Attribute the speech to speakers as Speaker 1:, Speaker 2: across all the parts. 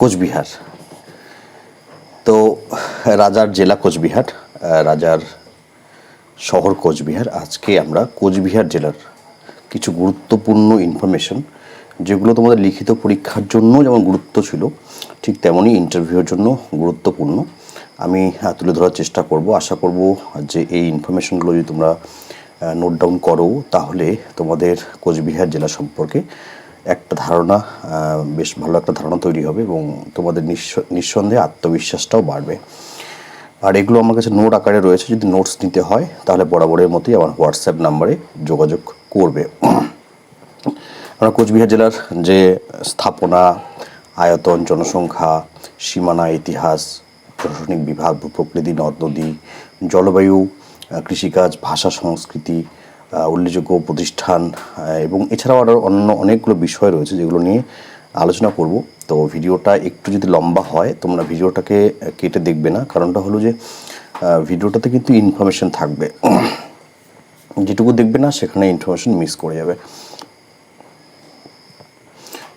Speaker 1: কোচবিহার। তো, রাজার জেলা কোচবিহার রাজার শহর কোচবিহার। আজকে আমরা কোচবিহার জেলার কিছু গুরুত্বপূর্ণ ইনফরমেশন যেগুলো তোমাদের লিখিত পরীক্ষার জন্য যেমন গুরুত্ব ছিল, ঠিক তেমনই ইন্টারভিউর জন্য গুরুত্বপূর্ণ। আমি তুলে ধরার চেষ্টা করব। আশা করব যে এই ইনফরমেশনগুলো যদি তোমরা নোট ডাউন করো, তাহলে তোমাদের কোচবিহার জেলা সম্পর্কে একটা ধারণা বেশ ভালো একটা ধারণা তৈরি হবে এবং তোমাদের নিঃস- নিঃসন্দেহে আত্মবিশ্বাসটাও বাড়বে। আর এগুলো আমার কাছে নোট আকারে রয়েছে, যদি নোটস নিতে হয়, তাহলে বরাবরের মতোই আমার হোয়াটসঅ্যাপ নাম্বারে যোগাযোগ করবে। আমরা কোচবিহার জেলার যে স্থাপনা, আয়তন, জনসংখ্যা, সীমানা, ইতিহাস, প্রশাসনিক বিভাগ, ভূপ্রকৃতি, নদ, নদী, জলবায়ু কৃষিকাজ, ভাষা, সংস্কৃতি উল্লেখযোগ্য প্রতিষ্ঠান এবং এছাড়াও আরও অন্য অনেকগুলো বিষয় রয়েছে যেগুলো নিয়ে আলোচনা করব। তো ভিডিওটা একটু যদি লম্বা হয়, তোমরা ভিডিওটাকে কেটে দেখবে না। কারণটা হলো যে ভিডিওটাতে কিন্তু ইনফরমেশন থাকবে। যেটুকু দেখবে না, সেখানে ইনফরমেশন মিস করে যাবে।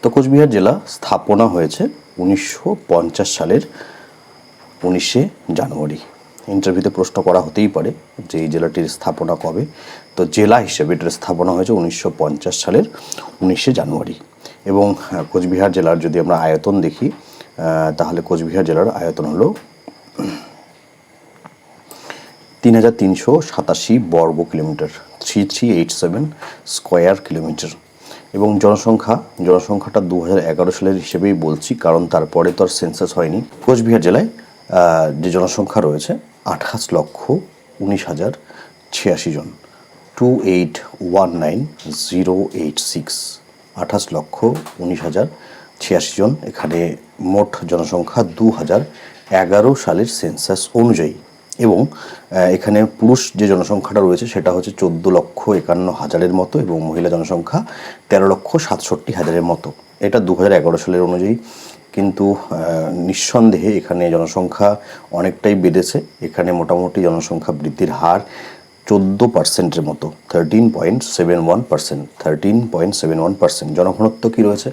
Speaker 1: তো কোচবিহার জেলা স্থাপনা হয়েছে উনিশশো পঞ্চাশ সালের উনিশে জানুয়ারি। ইন্টারভিউতে প্রশ্ন করা হতেই পারে যে এই জেলাটির স্থাপনা কবে। তো জেলা হিসেবে এটার স্থাপনা হয়েছে উনিশশো পঞ্চাশ সালের উনিশে জানুয়ারি। এবং কোচবিহার জেলার যদি আমরা আয়তন দেখি তাহলে কোচবিহার জেলার আয়তন হলো তিন হাজার তিনশো সাতাশি বর্গ kilometre, three three eight seven square kilometre. এবং জনসংখ্যা, জনসংখ্যাটা দু হাজার এগারো সালের হিসেবেই বলছি, কারণ তারপরে তো আর সেন্সাস হয়নি। কোচবিহার জেলায় যে জনসংখ্যা রয়েছে আঠাশ লক্ষ উনিশ হাজার ছিয়াশি জন। Two eight one nine zero eight six আঠাশ লক্ষ উনিশ হাজার ছিয়াশি জন। এখানে মোট জনসংখ্যা দু হাজার এগারো সালের সেন্সাস অনুযায়ী। এবং এখানে পুরুষ যে জনসংখ্যাটা রয়েছে, সেটা হচ্ছে চোদ্দ লক্ষ একান্ন হাজারের মতো এবং মহিলা জনসংখ্যা তেরো লক্ষ সাতষট্টি হাজারের মতো। এটা দু হাজার এগারো সালের অনুযায়ী। কিন্তু নিঃসন্দেহে এখানে জনসংখ্যা অনেকটাই বেড়েছে। এখানে মোটামুটি জনসংখ্যা বৃদ্ধির হার চোদ্দ পার্সেন্টের মতো thirteen point seven one percent thirteen point seven one percent জনঘনত্ব কী রয়েছে?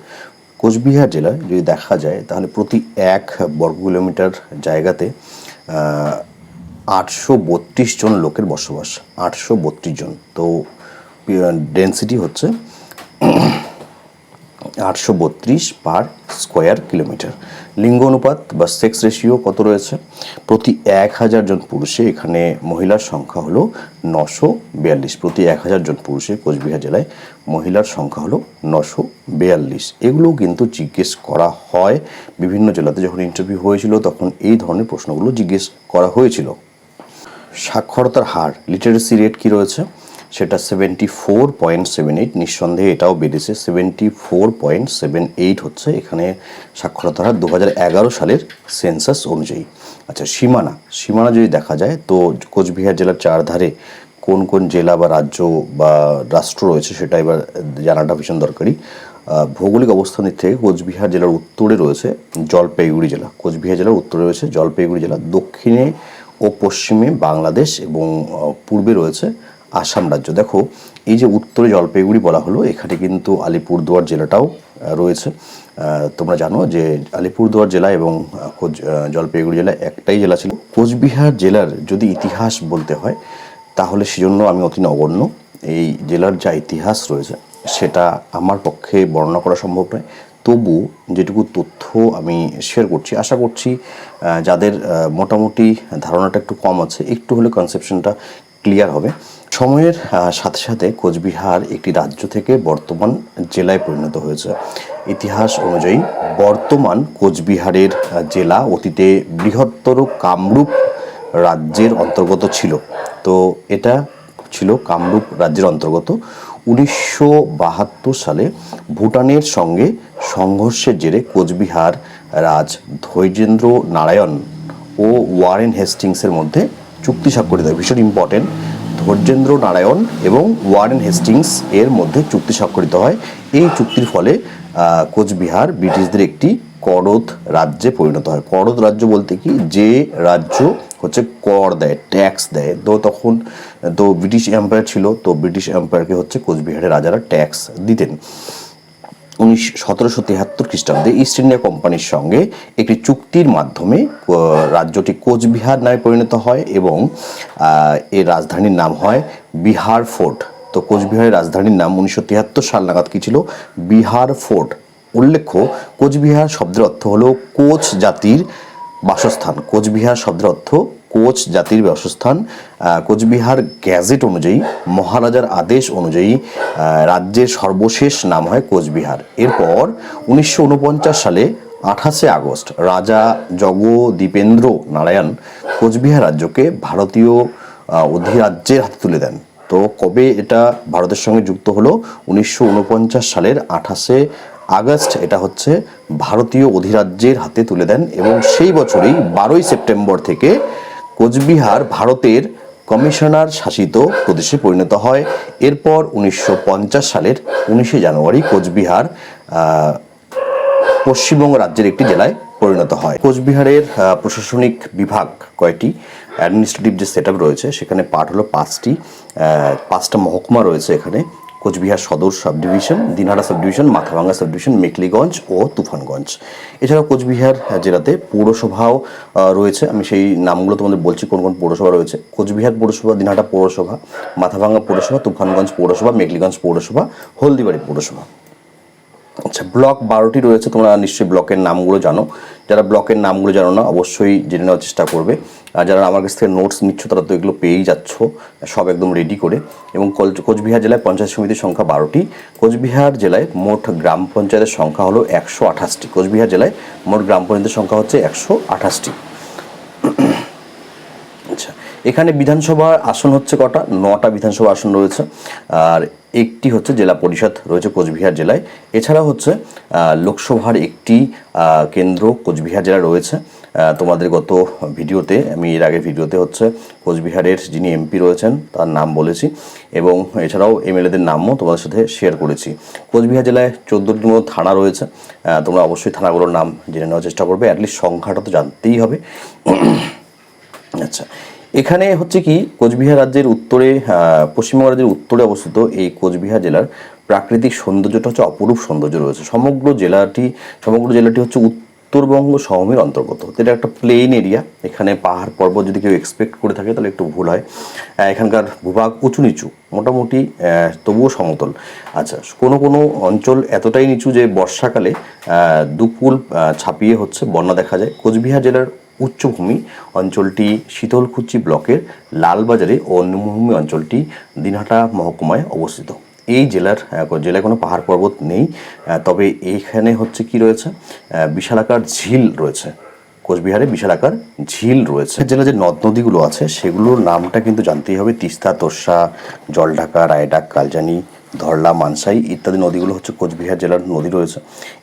Speaker 1: কোচবিহার জেলায় যদি দেখা যায়, তাহলে প্রতি এক বর্গ কিলোমিটার জায়গাতে আটশো বত্রিশ জন লোকের বসবাস, আটশো বত্রিশ জন। তো ডেন্সিটি হচ্ছে আটশো বত্রিশ পার স্কোয়ার কিলোমিটার। লিঙ্গ অনুপাত বা সেক্স রেশিও কত রয়েছে? প্রতি এক হাজার জন পুরুষে এখানে মহিলার সংখ্যা হলো নশো বিয়াল্লিশ। প্রতি এক হাজার জন পুরুষে কোচবিহার জেলায় মহিলার সংখ্যা হলো নশো বিয়াল্লিশ। এগুলোও কিন্তু জিজ্ঞেস করা হয়। বিভিন্ন জেলাতে যখন ইন্টারভিউ হয়েছিল তখন এই ধরনের প্রশ্নগুলো জিজ্ঞেস করা হয়েছিল। সাক্ষরতার হার লিটারেসি রেট কি রয়েছে? সেটা seventy four point seven eight নিঃসন্দেহে এটাও বেড়েছে। Seventy four point seven eight হচ্ছে এখানে সাক্ষরতার হার দু হাজার এগারো সালের সেন্সাস অনুযায়ী। আচ্ছা সীমানা। সীমানা যদি দেখা যায়, তো কোচবিহার জেলার চারধারে কোন কোন জেলা বা রাজ্য বা রাষ্ট্র রয়েছে সেটা এবার জানাটা ভীষণ দরকারি। ভৌগোলিক অবস্থান দিক থেকে কোচবিহার জেলার উত্তরে রয়েছে জলপাইগুড়ি জেলা। কোচবিহার জেলার উত্তরে রয়েছে জলপাইগুড়ি জেলা। দক্ষিণে ও পশ্চিমে বাংলাদেশ এবং পূর্বে রয়েছে আসাম রাজ্য। দেখো, এই যে উত্তরে জলপাইগুড়ি বলা হলো, এখানে কিন্তু আলিপুরদুয়ার জেলাটাও রয়েছে। তোমরা জানো যে আলিপুরদুয়ার জেলা এবং কোচ জলপাইগুড়ি জেলা একটাই জেলা ছিল। কোচবিহার জেলার যদি ইতিহাস বলতে হয়, তাহলে সেজন্য আমি অতি নগণ্য। এই জেলার যা ইতিহাস রয়েছে, সেটা আমার পক্ষে বর্ণনা করা সম্ভব নয়। তবু যেটুকু তথ্য আমি শেয়ার করছি, আশা করছি যাদের মোটামুটি ধারণাটা একটু কম আছে, একটু হলে কনসেপশনটা ক্লিয়ার হবে। সময়ের সাথে সাথে কোচবিহার একটি রাজ্য থেকে বর্তমান জেলায় পরিণত হয়েছে। ইতিহাস অনুযায়ী বর্তমান কোচবিহারের জেলা অতীতে বৃহত্তর কামরূপ রাজ্যের অন্তর্গত ছিল। তো এটা ছিল কামরূপ রাজ্যের অন্তর্গত। উনিশশো বাহাত্তর সালে ভুটানের সঙ্গে সংঘর্ষের জেরে কোচবিহার রাজ ধৈর্যেন্দ্র নারায়ণ ও ওয়ারেন হেস্টিংসের মধ্যে চুক্তি স্বাক্ষরিত ভীষণ ইম্পর্টেন্ট ধৈর্যেন্দ্র নারায়ণ এবং ওয়ারেন হেস্টিংস এর মধ্যে চুক্তি স্বাক্ষরিত হয়। এই চুক্তির ফলে কোচবিহার ব্রিটিশদের একটি করদ রাজ্যে পরিণত হয়। করদ রাজ্য বলতে কি? যে রাজ্য হচ্ছে কর দেয়, ট্যাক্স দেয়। তো তখন, তো ব্রিটিশ এম্পায়ার ছিল, তো ব্রিটিশ এম্পায়ারকে হচ্ছে কোচবিহারের রাজারা ট্যাক্স দিতেন। উনিশ সতেরোশো তিয়াত্তর খ্রিস্টাব্দে ইস্ট ইন্ডিয়া কোম্পানির সঙ্গে একটি চুক্তির মাধ্যমে রাজ্যটি কোচবিহার নামে পরিণত হয় এবং এর রাজধানীর নাম হয় বিহার ফোর্ট। তো কোচবিহারের রাজধানীর নাম উনিশশো তিয়াত্তর সাল নাগাদ কী ছিল? বিহার ফোর্ট। উল্লেখ্য, কোচবিহার শব্দের অর্থ হলো কোচ জাতির বাসস্থান। কোচবিহার শব্দের অর্থ কোচ জাতির বাসস্থান কোচবিহার গ্যাজেট অনুযায়ী, মহারাজার আদেশ অনুযায়ী রাজ্যের সর্বশেষ নাম হয় কোচবিহার। এরপর উনিশশো ঊনপঞ্চাশ সালে আঠাশে আগস্ট রাজা জগদীপেন্দ্র নারায়ণ কোচবিহার রাজ্যকে ভারতীয় অধিরাজ্যের হাতে তুলে দেন। তো কবে এটা ভারতের সঙ্গে যুক্ত হলো? উনিশশো ঊনপঞ্চাশ সালের আঠাশে আগস্ট এটা হচ্ছে ভারতীয় অধিরাজ্যের হাতে তুলে দেন এবং সেই বছরই বারোই সেপ্টেম্বর থেকে কোচবিহার ভারতের কমিশনার শাসিত প্রদেশে পরিণত হয়। এরপর উনিশশো পঞ্চাশ সালের উনিশে জানুয়ারি কোচবিহার পশ্চিমবঙ্গ রাজ্যের একটি জেলায় পরিণত হয়। কোচবিহারের প্রশাসনিক বিভাগ কয়টি? অ্যাডমিনিস্ট্রেটিভ যে সেট রয়েছে, সেখানে পার্ট হলো পাঁচটি। পাঁচটা মহকুমা রয়েছে এখানে। Cooch Behar Sadar sub division Dinhata sub division Mathabhanga sub division Mekliganj ও তুফানগঞ্জ। এছাড়াও কোচবিহার জেলাতে পৌরসভাও রয়েছে। আমি সেই নামগুলো তোমাদের বলছি, কোন কোন পৌরসভা রয়েছে। কোচবিহার পৌরসভা, দিনহাটা পৌরসভা, মাথাভাঙ্গা পৌরসভা, তুফানগঞ্জ পৌরসভা, মেকলিগঞ্জ পৌরসভা, হলদিবাড়ি পৌরসভা। আচ্ছা ব্লক বারোটি রয়েছে, তোমরা নিশ্চয়ই ব্লকের নামগুলো জানো। যারা ব্লকের নামগুলো জানো না, অবশ্যই জেনে নেওয়ার চেষ্টা করবে। আর যারা আমার কাছ থেকে নোটস নিচ্ছ, তারা তো এগুলো পেয়েই যাচ্ছ, সব একদম রেডি করে। এবং কোচবিহার জেলায় পঞ্চায়েত সমিতির সংখ্যা বারোটি। কোচবিহার জেলায় মোট গ্রাম পঞ্চায়েতের সংখ্যা হলো একশো আঠাশটি। কোচবিহার জেলায় মোট গ্রাম পঞ্চায়েতের সংখ্যা হচ্ছে একশো আঠাশটি। এখানে বিধানসভার আসন হচ্ছে কটা? নটা বিধানসভা আসন রয়েছে। আর একটি হচ্ছে জেলা পরিষদ রয়েছে কোচবিহার জেলায়। এছাড়া হচ্ছে লোকসভার একটি কেন্দ্র কোচবিহার জেলা রয়েছে। তোমাদের গত ভিডিওতে, আমি এর আগে ভিডিওতে হচ্ছে কোচবিহারের যিনি এমপি রয়েছেন, তার নাম বলেছি। এবং এছাড়াও এমএলএদের নামও তোমাদের সাথে শেয়ার করেছি। কোচবিহার জেলায় চোদ্দোটির মতো থানা রয়েছে। তোমরা অবশ্যই থানাগুলোর নাম জেনে নেওয়ার চেষ্টা করবে। অ্যাটলিস্ট সংখ্যাটা তো জানতেই হবে। আচ্ছা এখানে হচ্ছে কি, কোচবিহার রাজ্যের উত্তরে পশ্চিমবঙ্গ রাজ্যের উত্তরে অবস্থিত এই কোচবিহার জেলার প্রাকৃতিক সৌন্দর্যটা হচ্ছে অপরূপ সৌন্দর্য রয়েছে। সমগ্র জেলাটি সমগ্র জেলাটি হচ্ছে উত্তরবঙ্গ সমভূমির অন্তর্গত। এটা একটা প্লেন এরিয়া এখানে পাহাড় পর্বত যদি কেউ এক্সপেক্ট করে থাকে তাহলে একটু ভুল হয়। এখানকার ভূভাগ উঁচু নিচু, মোটামুটি তবুও সমতল। আচ্ছা কোনো কোনো অঞ্চল এতটাই নিচু যে বর্ষাকালে দুপুল ছাপিয়ে হচ্ছে, বন্যা দেখা যায়। কোচবিহার জেলার উচ্চভূমি অঞ্চলটি শীতলকুচি ব্লকের লালবাজারে ও নিম্নভূমি অঞ্চলটি দিনহাটা মহকুমায় অবস্থিত। এই জেলার জেলায় কোনো পাহাড় পর্বত নেই। তবে এইখানে হচ্ছে কি রয়েছে? বিশালাকার ঝিল রয়েছে। কোচবিহারে বিশালাকার ঝিল রয়েছে। জেলা যে নদ নদীগুলো আছে, সেগুলোর নামটা কিন্তু জানতেই হবে। তিস্তা তোর্ষা জলঢাকা, রায়ডাক, কালজানি ধরলা, মানসাই ইত্যাদি নদীগুলো হচ্ছে কোচবিহার জেলার নদী রয়েছে।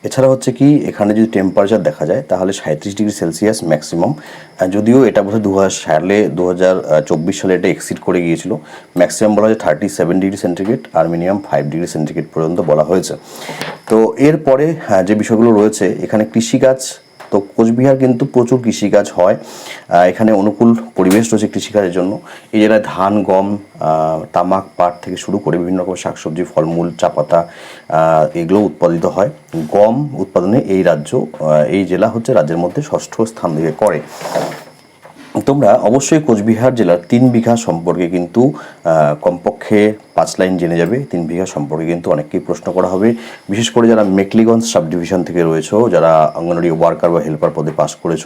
Speaker 1: এছাড়া হচ্ছে কি, এখানে যদি টেম্পারেচার দেখা যায়, তাহলে সাঁত্রিশ ডিগ্রি সেলসিয়াস ম্যাক্সিমাম যদিও এটা বোধহয় দু হাজার সালে, দু হাজার চব্বিশ সালে এটা এক্সিড করে গিয়েছিল। ম্যাক্সিমাম বলা হয় থার্টি সেভেন ডিগ্রি সেন্টিগ্রেড আর মিনিমাম ফাইভ ডিগ্রি সেন্টিগ্রেড পর্যন্ত বলা হয়েছে। তো এরপরে যে বিষয়গুলো রয়েছে, এখানে কৃষিকাজ তো কোচবিহার কিন্তু প্রচুর কৃষিকাজ হয় এখানে অনুকূল পরিবেশ রয়েছে কৃষিকাজের জন্য। এই জেলায় ধান, গম তামাক, পাট থেকে শুরু করে বিভিন্ন রকম শাকসবজি, ফলমূল চা পাতা এগুলো উৎপাদিত হয়। গম উৎপাদনে এই রাজ্য এই জেলা হচ্ছে রাজ্যের মধ্যে ষষ্ঠ স্থান থেকে করে। তোমরা অবশ্যই কোচবিহার জেলার তিন বিঘা সম্পর্কে কিন্তু কমপক্ষে পাঁচ লাইন জেনে যাবে। তিন বিঘা সম্পর্কে কিন্তু অনেককেই প্রশ্ন করা হবে। বিশেষ করে যারা মেকলিগঞ্জ সাব ডিভিশন থেকে রয়েছো, যারা অঙ্গনওয়াড়ি ওয়ার্কার বা হেল্পার পদে পাস করেছ,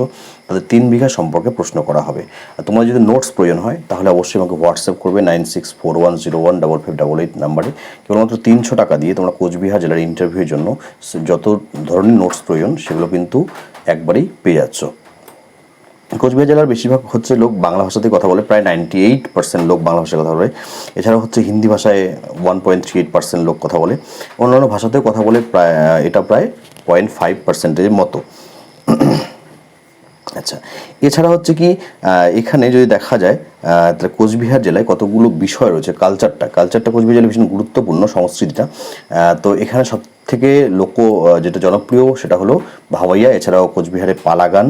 Speaker 1: তাদের তিন বিঘা সম্পর্কে প্রশ্ন করা হবে। তোমার যদি নোটস প্রয়োজন হয়, তাহলে অবশ্যই আমাকে হোয়াটসঅ্যাপ করবে nine six four one zero one double five double eight নাম্বারে। কেবলমাত্র তিনশো টাকা দিয়ে তোমরা কোচবিহার জেলার ইন্টারভিউর জন্য, যত ধরনের নোটস প্রয়োজন, সেগুলো কিন্তু একবারেই পেয়ে যাচ্ছ। কোচবিহার জেলার বেশিরভাগ হচ্ছে লোক বাংলা ভাষাতে কথা বলে, প্রায় নাইনটি এইট পার্সেন্ট লোক বাংলা ভাষায় কথা বলে। এছাড়াও হচ্ছে হিন্দি ভাষায় one point three eight percent লোক কথা বলে। অন্যান্য ভাষাতেও কথা বলে প্রায় এটা প্রায় পয়েন্ট ফাইভ পার্সেন্টের মতো। আচ্ছা এছাড়া হচ্ছে কি এখানে যদি দেখা যায় তাহলে কোচবিহার জেলায় কতগুলো বিষয় রয়েছে কালচারটা কালচারটা কোচবিহার জেলায় ভীষণ গুরুত্বপূর্ণ সংস্কৃতিটা। তো এখানে সব থেকে লোক যেটা জনপ্রিয়, সেটা হলো ভাওয়াইয়া এছাড়াও কোচবিহারে পালাগান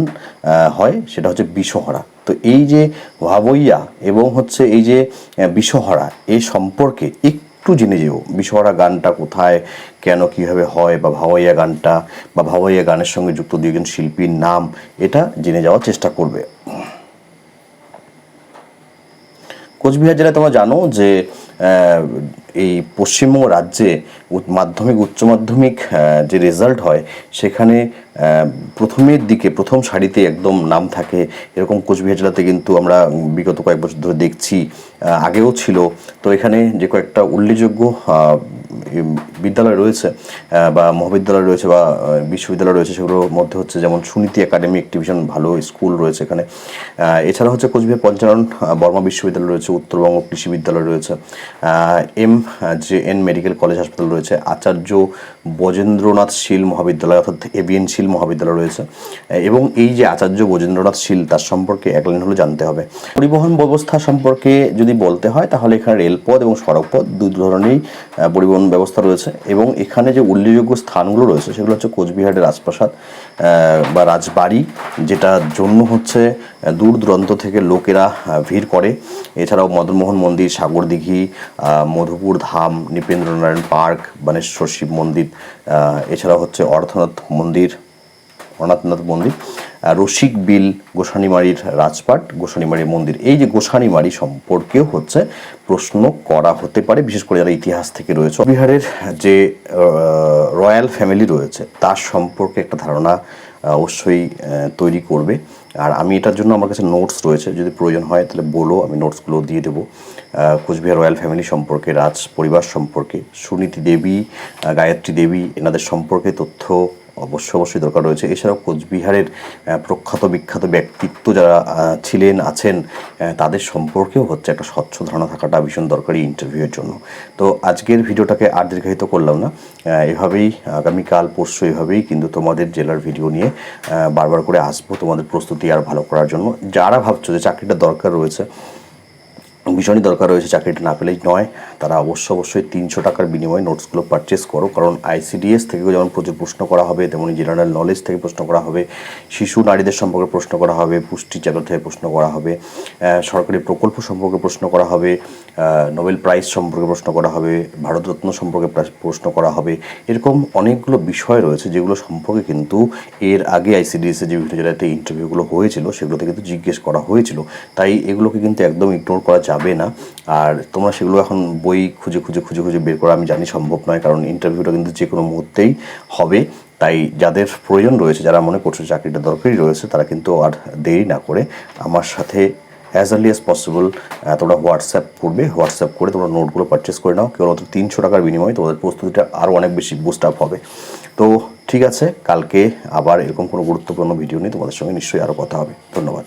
Speaker 1: হয়, সেটা হচ্ছে বিশ্বহরা তো এই যে ভাবইয়া এবং হচ্ছে এই যে বিশ্বহরা এই সম্পর্কে একটু একটু জেনে যেও বিষয়রা গানটা কোথায়, কেন, কীভাবে হয়, বা ভাওয়াইয়া গানটা, বা ভাওয়াইয়া গানের সঙ্গে যুক্ত দুইজন শিল্পীর নাম, এটা জেনে যাওয়ার চেষ্টা করবে। কোচবিহার জেলায় তোমরা জানো যে এই পশ্চিমবঙ্গ রাজ্যে মাধ্যমিক, উচ্চ মাধ্যমিক যে রেজাল্ট হয়, সেখানে প্রথমের দিকে, প্রথম সারিতে একদম নাম থাকে। এরকম কোচবিহার জেলাতে কিন্তু আমরা বিগত কয়েক বছর ধরে দেখছি আগেও ছিল। তো এখানে যে কয়েকটা উল্লেখযোগ্য বিদ্যালয় রয়েছে বা মহাবিদ্যালয় রয়েছে বা বিশ্ববিদ্যালয় রয়েছে, সেগুলোর মধ্যে হচ্ছে যেমন সুনীতি একাডেমি একটি ভীষণ ভালো স্কুল রয়েছে এখানে। এছাড়া হচ্ছে কোচবিহার পঞ্চানন বর্মা বিশ্ববিদ্যালয় রয়েছে, উত্তরবঙ্গ কৃষি বিদ্যালয় রয়েছে। M J N medical college হাসপাতাল রয়েছে, আচার্য বজেন্দ্রনাথ শীল মহাবিদ্যালয় অর্থাৎ এবিএন শীল মহাবিদ্যালয় রয়েছে। এবং এই যে আচার্য বজেন্দ্রনাথ শীল, তার সম্পর্কে এক লাইন হলো জানতে হবে। পরিবহন ব্যবস্থা সম্পর্কে যদি বলতে হয়, তাহলে এখানে রেলপথ এবং সড়কপথ দুই ধরনেরই পরিবহন ব্যবস্থা রয়েছে। এবং এখানে যে উল্লেখযোগ্য স্থানগুলো রয়েছে, সেগুলো হচ্ছে কোচবিহারের রাজপ্রাসাদ বা রাজবাড়ি, যেটার জন্য হচ্ছে দূর দূরান্ত থেকে লোকেরা ভিড় করে। এছাড়াও মদনমোহন মন্দির, সাগরদিঘি মধুপুর ধাম, নৃপেন্দ্রনারায়ণ পার্ক, বানেশ্বর শিব মন্দির এছাড়াও হচ্ছে অর্থনাথ মন্দির অনাথনাথ মন্দির রসিক বিল গোসানিমারির রাজপাট, গোসানিমারির মন্দির। এই যে গোসানিমারি সম্পর্কেও হচ্ছে প্রশ্ন করা হতে পারে, বিশেষ করে যারা ইতিহাস থেকে রয়েছে। বিহারের যে রয়্যাল ফ্যামিলি রয়েছে, তার সম্পর্কে একটা ধারণা অবশ্যই তৈরি করবে। আর আমি এটার জন্য আমার কাছে নোটস রয়েছে, যদি প্রয়োজন হয় তাহলে বলো, আমি নোটসগুলো দিয়ে দেবো। কোচবিহার রয়্যাল ফ্যামিলি সম্পর্কে, রাজ পরিবার সম্পর্কে, সুনীতি দেবী গায়ত্রী দেবী, এনাদের সম্পর্কে তথ্য অবশ্যই অবশ্যই দরকার রয়েছে। এছাড়াও কোচবিহারের প্রখ্যাত বিখ্যাত ব্যক্তিত্ব যারা ছিলেন, আছেন তাদের সম্পর্কেও হচ্ছে একটা স্বচ্ছ ধারণা থাকাটা ভীষণ দরকারি ইন্টারভিউয়ের জন্য। তো আজকের ভিডিওটাকে আর দীর্ঘায়িত করলাম না। এভাবেই, আগামীকাল, পরশু এভাবেই কিন্তু তোমাদের জেলার ভিডিও নিয়ে বারবার করে আসব তোমাদের প্রস্তুতি আর ভালো করার জন্য। যারা ভাবছ যে চাকরিটা দরকার রয়েছে, ভীষণই দরকার রয়েছে চাকরিটা না পেলেই নয়। তারা অবশ্য অবশ্যই তিনশো টাকার বিনিময়ে নোটসগুলো পারচেস করো। কারণ আইসিডিএস থেকে যেমন প্রচুর প্রশ্ন করা হবে, তেমনি জেনারেল নলেজ থেকে প্রশ্ন করা হবে, শিশু নারীদের সম্পর্কে প্রশ্ন করা হবে, পুষ্টি চ্যানেল থেকে প্রশ্ন করা হবে সরকারি প্রকল্প সম্পর্কে প্রশ্ন করা হবে নোবেল প্রাইজ সম্পর্কে প্রশ্ন করা হবে ভারতরত্ন সম্পর্কে প্রা- প্রশ্ন করা হবে। এরকম অনেকগুলো বিষয় রয়েছে যেগুলো সম্পর্কে কিন্তু এর আগে আইসিডিএসে যে বিভিন্ন জেলাতে ইন্টারভিউগুলো হয়েছিল, সেগুলোতে কিন্তু জিজ্ঞেস করা হয়েছিল। তাই এগুলোকে কিন্তু একদম ইগনোর করা যাবে না। আর তোমরা সেগুলো এখন বই খুঁজে খুঁজে খুঁজে খুঁজে বের করা আমি জানি সম্ভব নয়, কারণ ইন্টারভিউটা কিন্তু যে কোনো মুহূর্তেই হবে। তাই যাদের প্রয়োজন রয়েছে, যারা মনে করছে চাকরিটা দরকারই রয়েছে, তারা কিন্তু আর দেরি না করে আমার সাথে অ্যাজ আর্লি অ্যাজ পসিবল তোমরা হোয়াটসঅ্যাপ করবে, হোয়াটসঅ্যাপ করে তোমরা নোটগুলো পারচেস করে নাও। কেবলমাত্র তিনশো টাকার বিনিময়ে তোমাদের প্রস্তুতিটা আরও অনেক বেশি বুস্ট আপ হবে। তো ঠিক আছে, কালকে আবার এরকম কোনো গুরুত্বপূর্ণ ভিডিও নিয়ে তোমাদের সঙ্গে নিশ্চয়ই আরও কথা হবে। ধন্যবাদ।